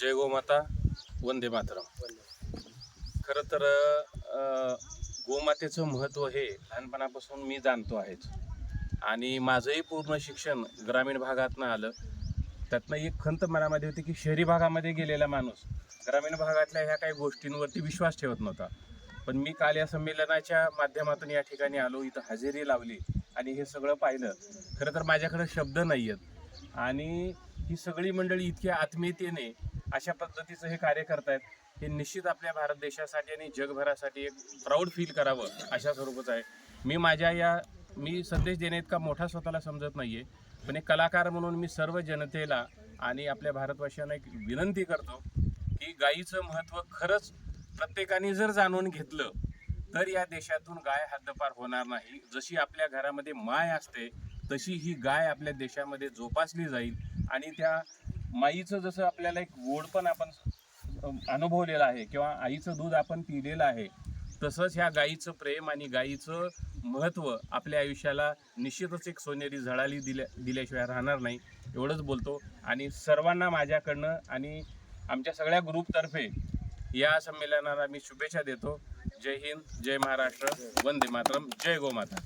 जय गोमाता वंदे मातरम. खरं तर गोमातेचं महत्त्व हे लहानपणापासून मी जाणतो आहेच. आणि माझंही पूर्ण शिक्षण ग्रामीण भागातनं आलं. त्यातनं एक खंत मनामध्ये होती की शहरी भागामध्ये गेलेला माणूस ग्रामीण भागातल्या ह्या काही गोष्टींवरती विश्वास ठेवत नव्हता. पण मी काल या संमेलनाच्या माध्यमातून या ठिकाणी आलो इथं हजेरी लावली आणि हे सगळं पाहिलं. खरं तर माझ्याकडे शब्द नाही आहेत आणि ही सगळी मंडळी इतक्या आत्मीयतेने अशा पद्धतीचं हे कार्य करतायत हे निश्चित आपल्या भारत देशासाठी आणि जगभरासाठी एक प्राऊड फील करावं अशा स्वरूपाचं आहे. मी माझ्या या मी संदेश देणे इतका मोठा स्वतःला समजत नाही आहे पण एक कलाकार म्हणून मी सर्व जनतेला आणि आपल्या भारतवासियांना एक विनंती करतो की गायीचं महत्त्व खरंच प्रत्येकाने जर जाणून घेतलं तर या देशातून गाय हद्दपार होणार नाही. जशी आपल्या घरामध्ये माय असते तशी ही गाय आपल्या देशामध्ये जोपासली जाईल आणि त्या माईचं जसं आपल्याला एक गोडपण आपण अनुभवलेलं आहे किंवा आईचं दूध आपण पिलेलं आहे तसंच ह्या गाईचं प्रेम आणि गाईचं महत्त्व आपल्या आयुष्याला निश्चितच एक सोनेरी झळाली दिल्या दिल्याशिवाय राहणार नाही एवढंच बोलतो. आणि सर्वांना माझ्याकडनं आणि आमच्या सगळ्या ग्रुपतर्फे या संमेलनाला मी शुभेच्छा देतो. जय हिंद जय महाराष्ट्र वंदे मातरम जय गोमाता.